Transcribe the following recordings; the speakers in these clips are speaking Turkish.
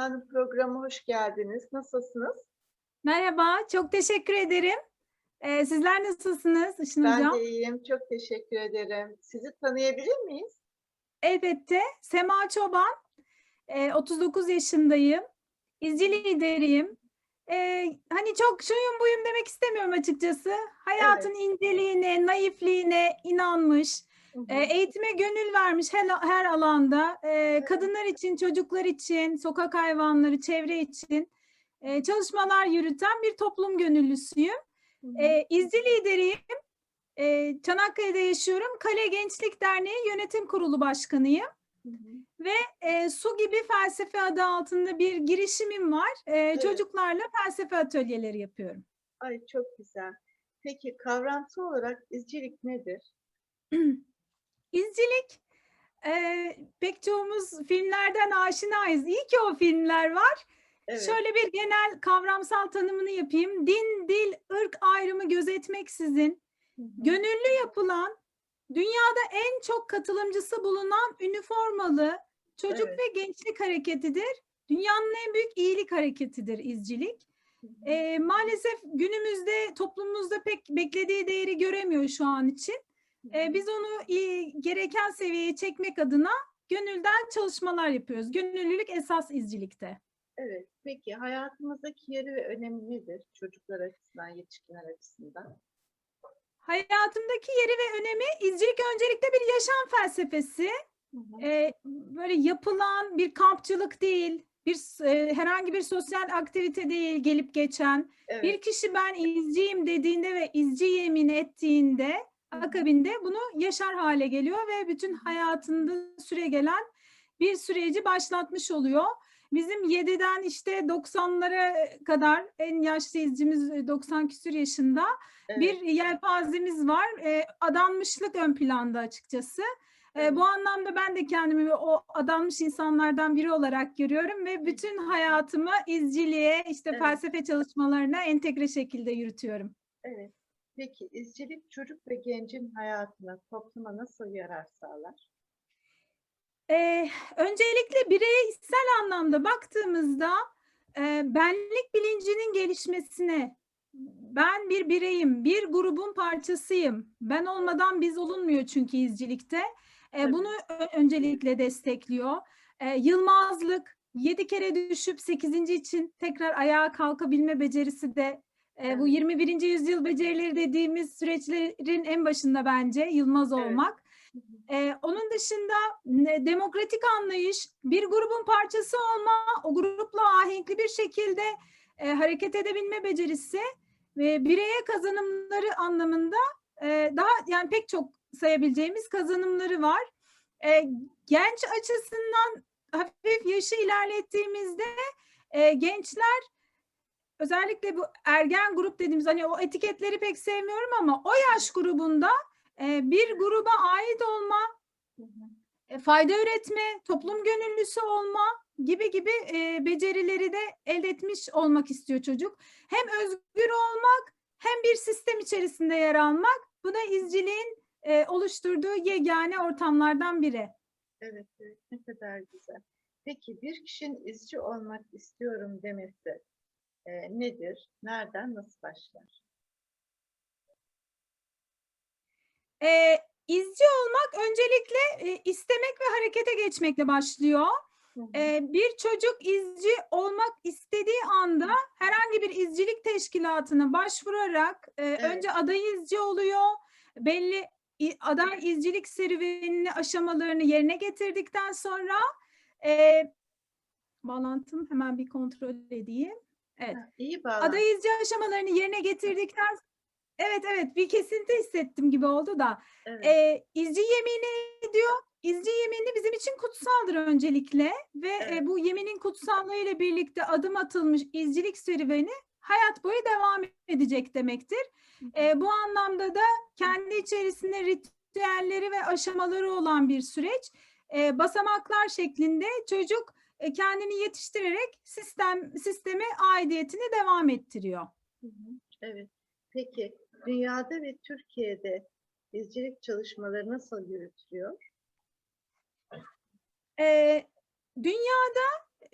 Hanım programa hoş geldiniz. Nasılsınız? Merhaba, çok teşekkür ederim. Ee, sizler nasılsınız Işın Ben Hocam? de iyiyim. Çok teşekkür ederim. Sizi tanıyabilir miyiz? Elbette. Sema Çoban, Ee, 39 yaşındayım. İzci lideriyim. Ee, hani çok şuyum buyum demek istemiyorum açıkçası. Hayatın inceliğine, naifliğine inanmış. E, eğitime gönül vermiş her, her alanda. e, kadınlar için, çocuklar için, sokak hayvanları, çevre için e, çalışmalar yürüten bir toplum gönüllüsüyüm. E, izci lideriyim. E, Çanakkale'de yaşıyorum. Kale Gençlik Derneği Yönetim Kurulu Başkanıyım. Hı hı. E, Su Gibi Felsefe adı altında bir girişimim var. E, Çocuklarla felsefe atölyeleri yapıyorum. Ay çok güzel. Peki kavramsal olarak izcilik nedir? İzcilik e, pek çoğumuz filmlerden aşinayız. İyi ki o filmler var. Evet. Şöyle bir genel kavramsal tanımını yapayım. Din, dil, ırk ayrımı gözetmeksizin gönüllü yapılan, dünyada en çok katılımcısı bulunan üniformalı çocuk Evet. ve gençlik hareketidir. Dünyanın en büyük iyilik hareketidir izcilik. Ee, maalesef günümüzde toplumumuzda pek beklediği değeri göremiyor şu an için. Ee, biz onu iyi, gereken seviyeye çekmek adına gönülden çalışmalar yapıyoruz. Gönüllülük esas izcilikte. Evet. Peki hayatımızdaki yeri ve önemi nedir? Çocuklar açısından, yetişkinler açısından. Hayatımdaki yeri ve önemi izcilik öncelikle bir yaşam felsefesi. Hı hı. e, böyle yapılan bir kampçılık değil, bir e, herhangi bir sosyal aktivite değil gelip geçen. Evet. Bir kişi ben izciyim dediğinde ve izci yemin ettiğinde. Akabinde bunu yaşar hale geliyor ve bütün hayatında süre gelen bir süreci başlatmış oluyor. Bizim 7'den işte 90'lara kadar en yaşlı izcimiz e, 90 küsür yaşında Evet. bir yelpazemiz var. E, adanmışlık ön planda açıkçası. E, bu anlamda ben de kendimi o adanmış insanlardan biri olarak görüyorum ve bütün hayatımı izciliğe, işte Evet. felsefe çalışmalarına entegre şekilde yürütüyorum. Evet. Peki izcilik çocuk ve gencin hayatına, topluma nasıl yarar sağlar? E, öncelikle bireysel anlamda baktığımızda e, benlik bilincinin gelişmesine, ben bir bireyim, bir grubun parçasıyım. Ben olmadan biz olunmuyor çünkü izcilikte. E, bunu öncelikle destekliyor. E, yılmazlık, yedi kere düşüp sekizinci için tekrar ayağa kalkabilme becerisi de e, bu Evet. 21. yüzyıl becerileri dediğimiz süreçlerin en başında bence yılmaz Evet. olmak. Hı. Ee, onun dışında ne- demokratik anlayış, bir grubun parçası olma, o grupla ahenkli bir şekilde e, hareket edebilme becerisi ve bireye kazanımları anlamında e, daha yani pek çok sayabileceğimiz kazanımları var. E, genç açısından hafif yaşı ilerlettiğimizde e, gençler özellikle bu ergen grup dediğimiz hani o etiketleri pek sevmiyorum ama o yaş grubunda e, bir gruba ait olma, e, fayda üretme, toplum gönüllüsü olma gibi gibi e, becerileri de elde etmiş olmak istiyor çocuk. Hem özgür olmak hem bir sistem içerisinde yer almak bu da izciliğin e, oluşturduğu yegane ortamlardan biri. Evet, evet. Ne kadar güzel. Peki bir kişinin izci olmak istiyorum demesi e, nedir? Nereden, nasıl başlar? E, izci olmak öncelikle e, istemek ve harekete geçmekle başlıyor. Hı hı. Ee, bir çocuk izci olmak istediği anda herhangi bir izcilik teşkilatına başvurarak e, önce aday izci oluyor. Belli aday izcilik serüvenini aşamalarını yerine getirdikten sonra e, bağlantım hemen bir kontrol edeyim. Evet. Ha, İyi bağlı. Aday izci aşamalarını yerine getirdikten Evet evet bir kesinti hissettim gibi oldu da. Evet. E, izci yemini ediyor. İzci yemini bizim için kutsaldır öncelikle ve e, Evet. bu yeminin kutsallığı ile birlikte adım atılmış izcilik serüveni hayat boyu devam edecek demektir. E, bu anlamda da kendi içerisinde ritüelleri ve aşamaları olan bir süreç. E, basamaklar şeklinde çocuk e, kendini yetiştirerek sistem sisteme aidiyetini devam ettiriyor. Evet. Peki dünyada ve Türkiye'de izcilik çalışmaları nasıl yürütülüyor? Ee, dünyada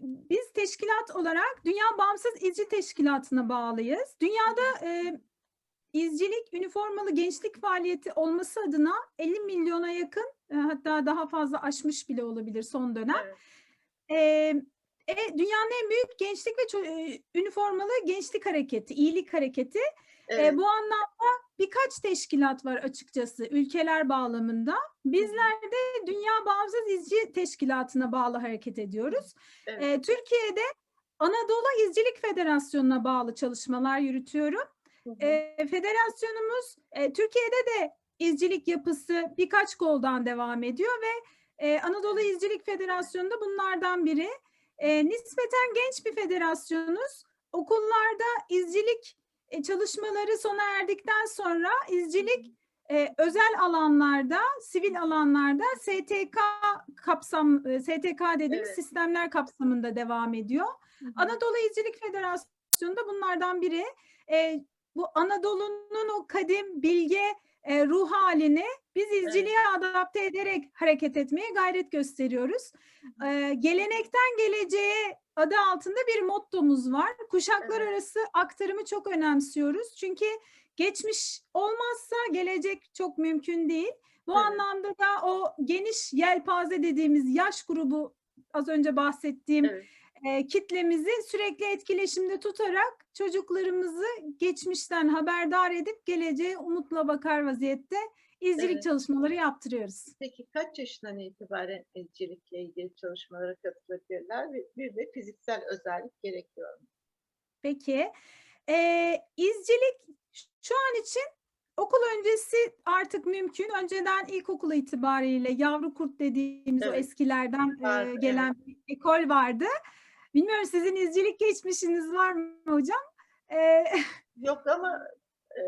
biz teşkilat olarak Dünya Bağımsız İzci Teşkilatı'na bağlıyız. Dünyada e, izcilik, üniformalı gençlik faaliyeti olması adına 50 milyona yakın e, hatta daha fazla aşmış bile olabilir son dönem. Evet. E, e, dünyanın en büyük gençlik ve ço- üniformalı gençlik hareketi, iyilik hareketi. E, Evet. bu anlamda birkaç teşkilat var açıkçası ülkeler bağlamında. Bizler de Dünya Bağımsız İzci Teşkilatı'na bağlı hareket ediyoruz. Evet. E, Türkiye'de Anadolu İzcilik Federasyonu'na bağlı çalışmalar yürütüyorum. Hı hı. Federasyonumuz e, Türkiye'de de izcilik yapısı birkaç koldan devam ediyor ve e, Anadolu İzcilik Federasyonu da bunlardan biri. E, nispeten genç bir federasyonuz. Okullarda izcilik e, çalışmaları sona erdikten sonra izcilik e, özel alanlarda, sivil alanlarda STK kapsam e, STK dediğimiz Evet. sistemler kapsamında devam ediyor. Hı hı. Anadolu İzcilik Federasyonu da bunlardan biri. E, bu Anadolu'nun o kadim bilge e, ruh halini biz izciliğe adapte ederek hareket etmeye gayret gösteriyoruz. E, gelenekten geleceğe adı altında bir mottomuz var. Kuşaklar Evet. arası aktarımı çok önemsiyoruz. Çünkü geçmiş olmazsa gelecek çok mümkün değil. Bu Evet. anlamda da o geniş yelpaze dediğimiz yaş grubu az önce bahsettiğim Evet. E, kitlemizi sürekli etkileşimde tutarak çocuklarımızı geçmişten haberdar edip geleceğe umutla bakar vaziyette izcilik Evet. çalışmaları yaptırıyoruz. Peki kaç yaşından itibaren izcilikle ilgili çalışmalara katılabilirler? Bir, de fiziksel özellik gerekiyor mu? Peki, e, izcilik şu an için okul öncesi artık mümkün. Önceden ilkokul itibariyle yavru kurt dediğimiz o Evet. eskilerden e, Vardı, evet. gelen bir ekol vardı. Bilmiyorum sizin izcilik geçmişiniz var mı hocam? E, Yok ama e,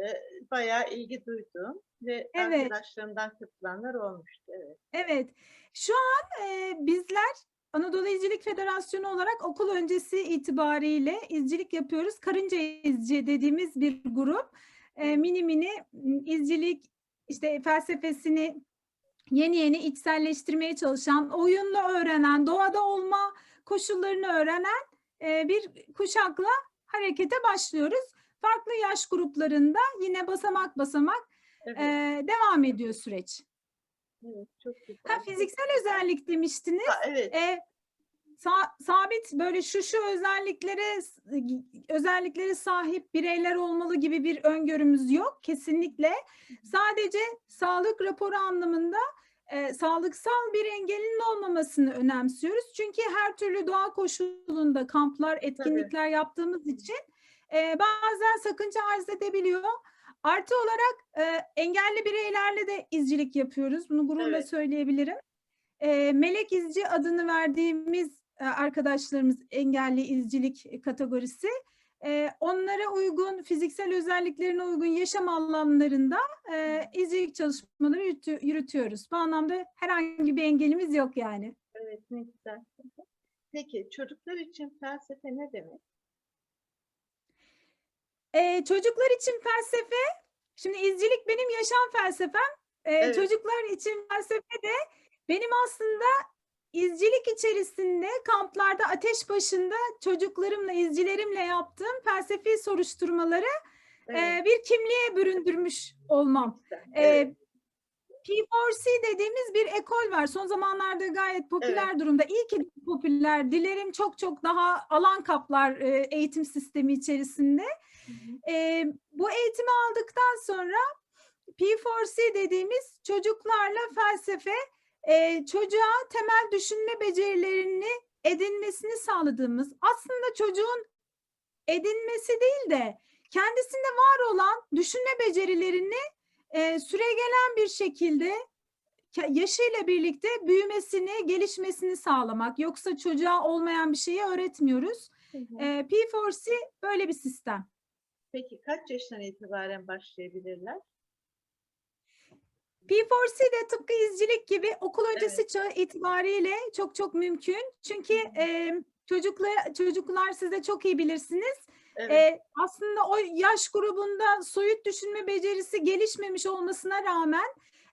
bayağı ilgi duyduğum ve Evet. arkadaşlarımdan katılanlar olmuştu. Evet. Evet, şu an e, bizler Anadolu İzcilik Federasyonu olarak okul öncesi itibariyle izcilik yapıyoruz. Karınca İzci dediğimiz bir grup. E, mini mini izcilik işte felsefesini yeni yeni içselleştirmeye çalışan, oyunla öğrenen, doğada olma koşullarını öğrenen e, bir kuşakla harekete başlıyoruz. Farklı yaş gruplarında yine basamak basamak Evet, e, devam ediyor süreç. evet çok güzel. Ha, fiziksel özellik demiştiniz. Ha, evet. E, sa- sabit böyle şu şu özelliklere özelliklere sahip bireyler olmalı gibi bir öngörümüz yok kesinlikle. Sadece sağlık raporu anlamında e, sağlıksal bir engelinin olmamasını önemsiyoruz. Çünkü her türlü doğa koşulunda kamplar, etkinlikler yaptığımız için e, bazen sakınca arz edebiliyor. Artı olarak e, engelli bireylerle de izcilik yapıyoruz. Bunu gururla Evet. söyleyebilirim. E, melek izci adını verdiğimiz e, arkadaşlarımız engelli izcilik kategorisi. E, onlara uygun, fiziksel özelliklerine uygun yaşam alanlarında e, izcilik çalışmaları yürütü- yürütüyoruz. Bu anlamda herhangi bir engelimiz yok yani. Evet, ne güzel. Peki çocuklar için felsefe ne demek? E, çocuklar için felsefe, şimdi izcilik benim yaşam felsefem. E, Evet. Çocuklar için felsefe de benim aslında izcilik içerisinde kamplarda ateş başında çocuklarımla, izcilerimle yaptığım felsefi soruşturmaları e, Evet, bir kimliğe büründürmüş olmam. güzel. E, Evet, P4C dediğimiz bir ekol var. Son zamanlarda gayet popüler durumda. İyi ki popüler. Dilerim çok çok daha alan kaplar e, eğitim sistemi içerisinde. Hı hı. E, bu eğitimi aldıktan sonra P4C dediğimiz çocuklarla felsefe e, çocuğa temel düşünme becerilerini edinmesini sağladığımız aslında çocuğun edinmesi değil de kendisinde var olan düşünme becerilerini e, süregelen bir şekilde yaşıyla birlikte büyümesini, gelişmesini sağlamak. Yoksa çocuğa olmayan bir şeyi öğretmiyoruz. Hı hı. E, P4C böyle bir sistem. Peki kaç yaşından itibaren başlayabilirler? P4C de tıpkı izcilik gibi okul öncesi çağı itibariyle çok çok mümkün. Çünkü e, çocuklar çocuklar siz de çok iyi bilirsiniz. Evet, E, aslında o yaş grubunda soyut düşünme becerisi gelişmemiş olmasına rağmen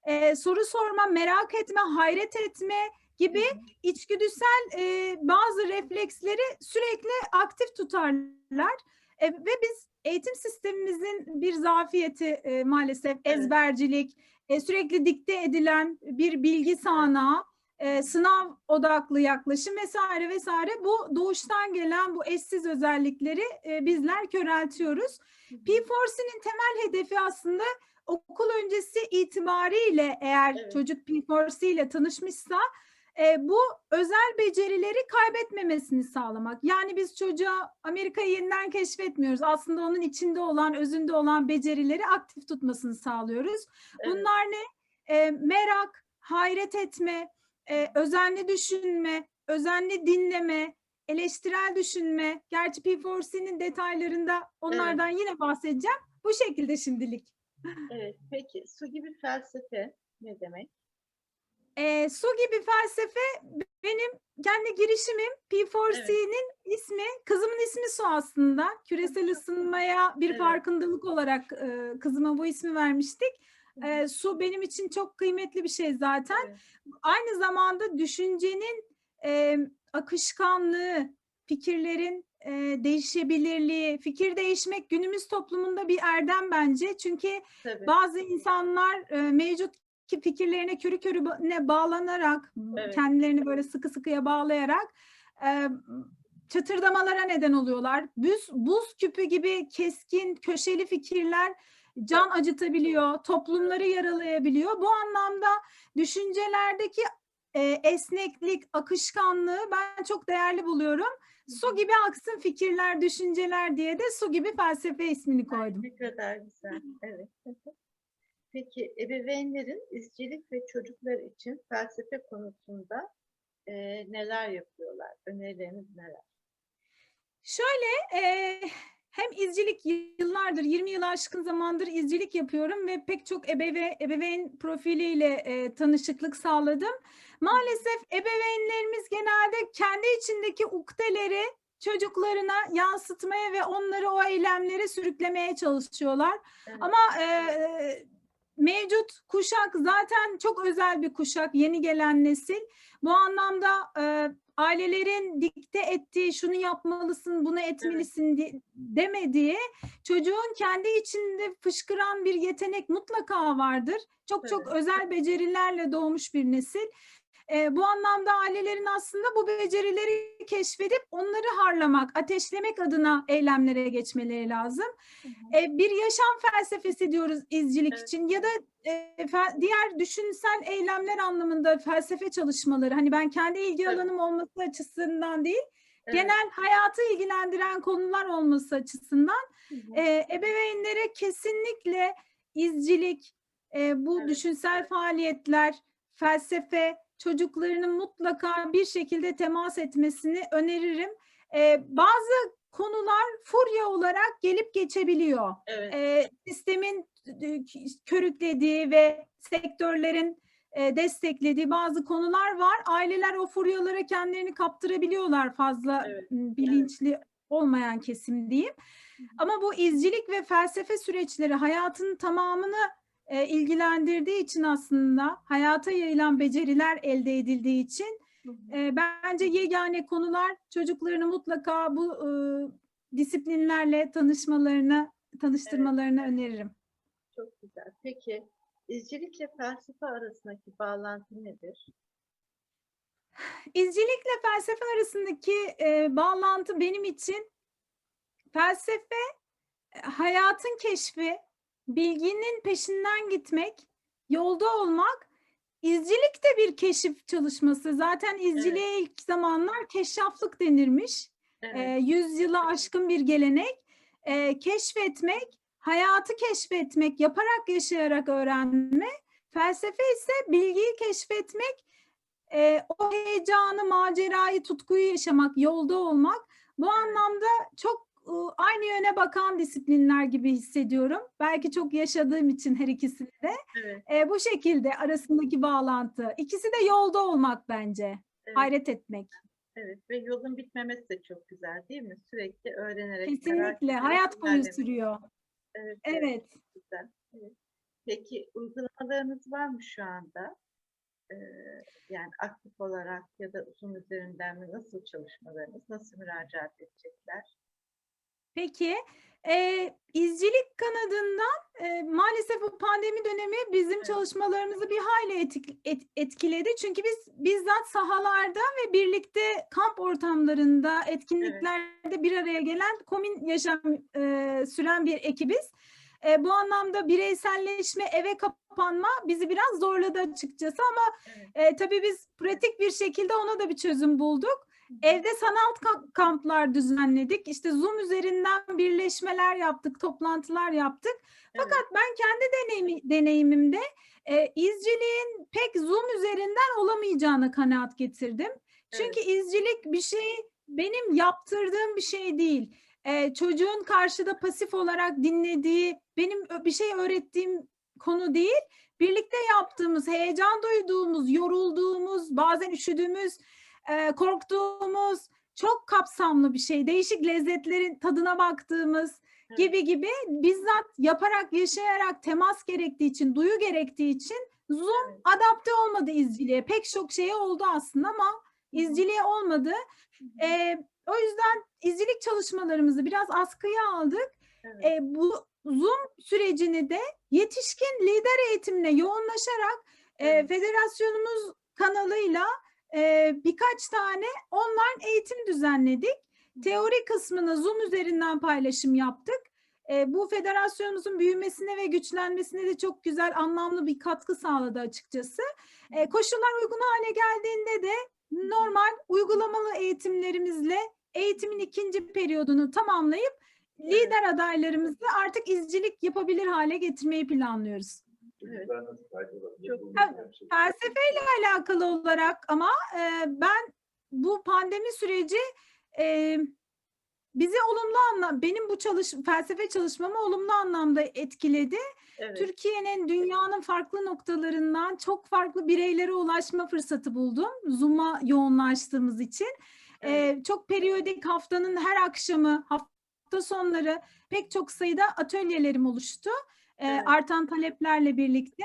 e, soru sorma, merak etme, hayret etme, gibi Hı hı. içgüdüsel e, bazı refleksleri sürekli aktif tutarlar. E, ve biz eğitim sistemimizin bir zafiyeti e, maalesef Evet. ezbercilik, e, sürekli dikte edilen bir bilgi sahnağı, e, sınav odaklı yaklaşım vesaire vesaire bu doğuştan gelen bu eşsiz özellikleri e, bizler köreltiyoruz. Hı hı. P4C'nin temel hedefi aslında okul öncesi itibariyle eğer Evet. çocuk P4C ile tanışmışsa e, bu özel becerileri kaybetmemesini sağlamak. Yani biz çocuğa Amerika'yı yeniden keşfetmiyoruz. Aslında onun içinde olan, özünde olan becerileri aktif tutmasını sağlıyoruz. Evet. Bunlar ne? E, merak, hayret etme, e, özenli düşünme, özenli dinleme, eleştirel düşünme. Gerçi P4C'nin detaylarında onlardan yine bahsedeceğim. Bu şekilde şimdilik. Evet, peki su gibi felsefe ne demek? E, su gibi felsefe benim kendi girişimim. P4C'nin ismi, kızımın ismi Su aslında. Küresel ısınmaya bir Evet. farkındalık olarak e, kızıma bu ismi vermiştik. E, su benim için çok kıymetli bir şey zaten. Evet. Aynı zamanda düşüncenin e, akışkanlığı, fikirlerin e, değişebilirliği, fikir değişmek günümüz toplumunda bir erdem bence. Çünkü Tabii. bazı insanlar e, mevcut ki fikirlerine körü körüne bağlanarak, Evet. kendilerini böyle sıkı sıkıya bağlayarak e, çatırdamalara neden oluyorlar. Buz, buz küpü gibi keskin, köşeli fikirler can acıtabiliyor, toplumları yaralayabiliyor. Bu anlamda düşüncelerdeki e, esneklik, akışkanlığı ben çok değerli buluyorum. Su gibi aksın fikirler, düşünceler diye de su gibi felsefe ismini Ay, koydum. Ne kadar güzel. Evet. Peki ebeveynlerin izcilik ve çocuklar için felsefe konusunda e, neler yapıyorlar? Önerileriniz neler? Şöyle e, hem izcilik yıllardır 20 yıl aşkın zamandır izcilik yapıyorum ve pek çok ebeve, ebeveyn profiliyle e, tanışıklık sağladım. Maalesef ebeveynlerimiz genelde kendi içindeki ukdeleri çocuklarına yansıtmaya ve onları o eylemlere sürüklemeye çalışıyorlar. Evet. Ama e, mevcut kuşak zaten çok özel bir kuşak, yeni gelen nesil. Bu anlamda e, ailelerin dikte ettiği şunu yapmalısın, bunu etmelisin di- demediği çocuğun kendi içinde fışkıran bir yetenek mutlaka vardır. Çok çok özel becerilerle doğmuş bir nesil. E, bu anlamda ailelerin aslında bu becerileri keşfedip onları harlamak, ateşlemek adına eylemlere geçmeleri lazım. Hı hı. E, bir yaşam felsefesi diyoruz izcilik Evet. için ya da e, diğer düşünsel eylemler anlamında felsefe çalışmaları. Hani ben kendi ilgi Evet. alanım olması açısından değil, Evet. genel hayatı ilgilendiren konular olması açısından Hı hı. e, ebeveynlere kesinlikle izcilik, e, bu Evet, düşünsel faaliyetler, felsefe, çocuklarının mutlaka bir şekilde temas etmesini öneririm. E, bazı konular furya olarak gelip geçebiliyor. Evet. E, sistemin e, körüklediği ve sektörlerin e, desteklediği bazı konular var. Aileler o furyalara kendilerini kaptırabiliyorlar fazla Evet, m, bilinçli olmayan kesim diyeyim. Ama bu izcilik ve felsefe süreçleri hayatın tamamını e, ilgilendirdiği için aslında hayata yayılan beceriler elde edildiği için e, bence yegane konular çocuklarını mutlaka bu e, disiplinlerle tanışmalarını tanıştırmalarını öneririm. Çok güzel. Peki izcilikle felsefe arasındaki bağlantı nedir? İzcilikle felsefe arasındaki e, bağlantı benim için felsefe e, hayatın keşfi, bilginin peşinden gitmek, yolda olmak. İzcilik de bir keşif çalışması. Zaten izciliğe ilk zamanlar keşraflık denirmiş. Evet. E, yüzyıla aşkın bir gelenek. E, keşfetmek, hayatı keşfetmek, yaparak yaşayarak öğrenme. Felsefe ise bilgiyi keşfetmek, e, o heyecanı, macerayı, tutkuyu yaşamak, yolda olmak. Bu anlamda çok aynı yöne bakan disiplinler gibi hissediyorum. Belki çok yaşadığım için her ikisini de. Evet. E, bu şekilde arasındaki bağlantı. İkisi de yolda olmak bence. Evet. Hayret etmek. Evet ve yolun bitmemesi de çok güzel değil mi? Sürekli öğrenerek, Kesinlikle. Hayat boyu sürüyor. Evet, Evet. güzel. Evet. Peki uygulamalarınız var mı şu anda? yani aktif olarak ya da uzun üzerinden mi nasıl çalışmalarınız, nasıl müracaat edecekler? Peki, eee, izcilik kanadından, eee, maalesef bu pandemi dönemi bizim Evet. çalışmalarımızı bir hayli etik et etkiledi. Çünkü biz bizzat sahalarda ve birlikte kamp ortamlarında, etkinliklerde bir araya gelen komün yaşam, eee, süren bir ekibiz. Eee, bu anlamda bireyselleşme, eve kapanma bizi biraz zorladı açıkçası ama, Evet. eee, tabii biz pratik bir şekilde ona da bir çözüm bulduk. Evde sanal ka- kamplar düzenledik. İşte Zoom üzerinden birleşmeler yaptık, toplantılar yaptık. Evet. Fakat ben kendi deneyimi, deneyimimde e, izciliğin pek Zoom üzerinden olamayacağına kanaat getirdim. Çünkü izcilik bir şey benim yaptırdığım bir şey değil. E, çocuğun karşıda pasif olarak dinlediği, benim bir şey öğrettiğim konu değil. Birlikte yaptığımız, heyecan duyduğumuz, yorulduğumuz, bazen üşüdüğümüz, e, korktuğumuz çok kapsamlı bir şey. Değişik lezzetlerin tadına baktığımız Evet. gibi gibi bizzat yaparak, yaşayarak temas gerektiği için, duyu gerektiği için Zoom Evet. adapte olmadı izciliğe. Pek çok şeye oldu aslında ama izciliğe olmadı. E, o yüzden izcilik çalışmalarımızı biraz askıya aldık. Evet. E, bu Zoom sürecini de yetişkin lider eğitimine yoğunlaşarak e, Evet. federasyonumuz kanalıyla e, birkaç tane online eğitim düzenledik. Teori kısmını Zoom üzerinden paylaşım yaptık. E, bu federasyonumuzun büyümesine ve güçlenmesine de çok güzel, anlamlı bir katkı sağladı açıkçası. E, koşullar uygun hale geldiğinde de normal uygulamalı eğitimlerimizle eğitimin ikinci periyodunu tamamlayıp lider adaylarımızı artık izcilik yapabilir hale getirmeyi planlıyoruz. Evet. Çok Felsefeyle alakalı olarak ama e, ben bu pandemi süreci e, bizi olumlu anlam benim bu çalış felsefe çalışmamı olumlu anlamda etkiledi. Evet. Türkiye'nin dünyanın farklı noktalarından çok farklı bireylere ulaşma fırsatı buldum. Zoom'a yoğunlaştığımız için. Evet. Ee, çok periyodik haftanın her akşamı, hafta sonları pek çok sayıda atölyelerim oluştu. Evet. Artan taleplerle birlikte.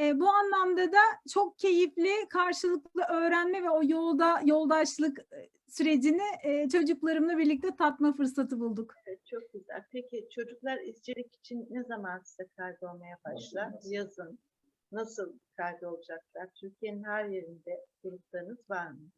Ee, bu anlamda da çok keyifli, karşılıklı öğrenme ve o yolda yoldaşlık e, sürecini e, çocuklarımla birlikte tatma fırsatı bulduk. Evet, çok güzel. Peki çocuklar izcilik için ne zaman size kaydolmaya başlar? Yazın. Nasıl kaydolacaklar? Türkiye'nin her yerinde gruplarınız var mı?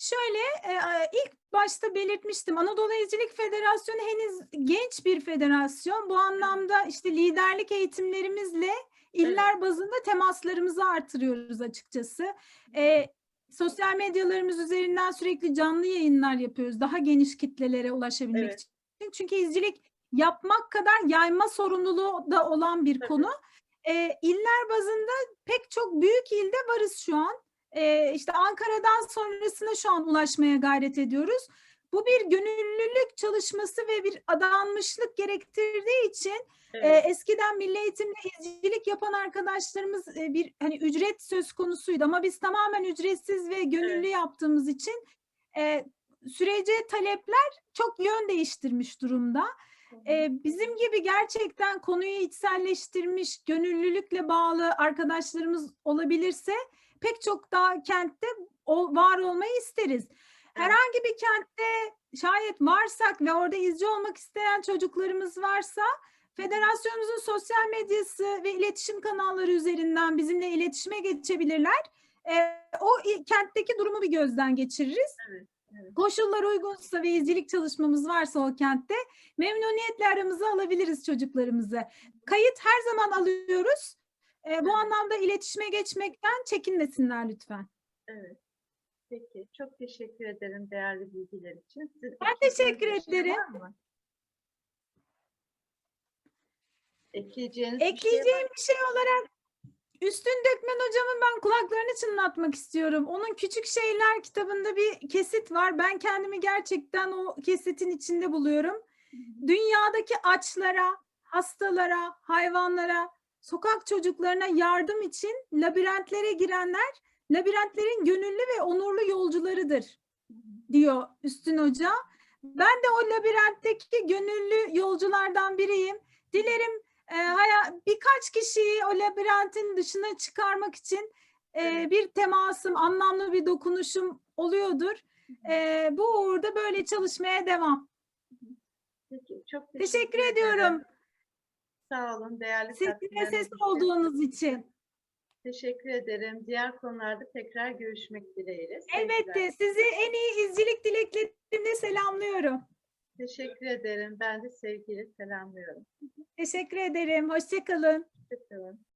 Şöyle e, ilk başta belirtmiştim Anadolu İzcilik Federasyonu henüz genç bir federasyon. Bu anlamda işte liderlik eğitimlerimizle iller bazında temaslarımızı artırıyoruz açıkçası. E, sosyal medyalarımız üzerinden sürekli canlı yayınlar yapıyoruz daha geniş kitlelere ulaşabilmek Evet. için. Çünkü izcilik yapmak kadar yayma sorumluluğu da olan bir Tabii. konu. E, iller bazında pek çok büyük ilde varız şu an. Ee, işte Ankara'dan sonrasına şu an ulaşmaya gayret ediyoruz. Bu bir gönüllülük çalışması ve bir adanmışlık gerektirdiği için e, Evet. eskiden milli eğitimde izcilik yapan arkadaşlarımız e, bir hani ücret söz konusuydu ama biz tamamen ücretsiz ve gönüllü Evet. yaptığımız için e, sürece talepler çok yön değiştirmiş durumda. E, bizim gibi gerçekten konuyu içselleştirmiş, gönüllülükle bağlı arkadaşlarımız olabilirse pek çok daha kentte ol- var olmayı isteriz. Herhangi bir kentte şayet varsak ve orada izci olmak isteyen çocuklarımız varsa federasyonumuzun sosyal medyası ve iletişim kanalları üzerinden bizimle iletişime geçebilirler. E, o kentteki durumu bir gözden geçiririz. Evet, evet. Koşullar uygunsa ve izcilik çalışmamız varsa o kentte memnuniyetle aramıza alabiliriz çocuklarımızı. Kayıt her zaman alıyoruz. E, bu anlamda iletişime geçmekten çekinmesinler lütfen. Evet. Peki. Çok teşekkür ederim değerli bilgiler için. Sizin Ben teşekkür şey ederim. mı? Ekleyeceğiniz bir şey var Ekleyeceğim bir şey olarak Üstün Dökmen hocamın ben kulaklarını çınlatmak istiyorum. Onun Küçük Şeyler kitabında bir kesit var. Ben kendimi gerçekten o kesitin içinde buluyorum. Dünyadaki açlara, hastalara, hayvanlara, sokak çocuklarına yardım için labirentlere girenler labirentlerin gönüllü ve onurlu yolcularıdır diyor Üstün Hoca. Ben de o labirentteki gönüllü yolculardan biriyim. Dilerim e, haya- birkaç kişiyi o labirentin dışına çıkarmak için e, bir temasım, anlamlı bir dokunuşum oluyordur. E, bu uğurda böyle çalışmaya devam. Peki, çok Teşekkür ederim. ediyorum. Sağ olun değerli katkılarınız ses olduğunuz için. Teşekkür ederim. Diğer konularda tekrar görüşmek dileğiyle. Elbette Sevgiler. sizi en iyi izcilik dileklerimle selamlıyorum. Teşekkür ederim. Ben de sevgiyle selamlıyorum. Teşekkür ederim. Hoşçakalın. Hoşçakalın.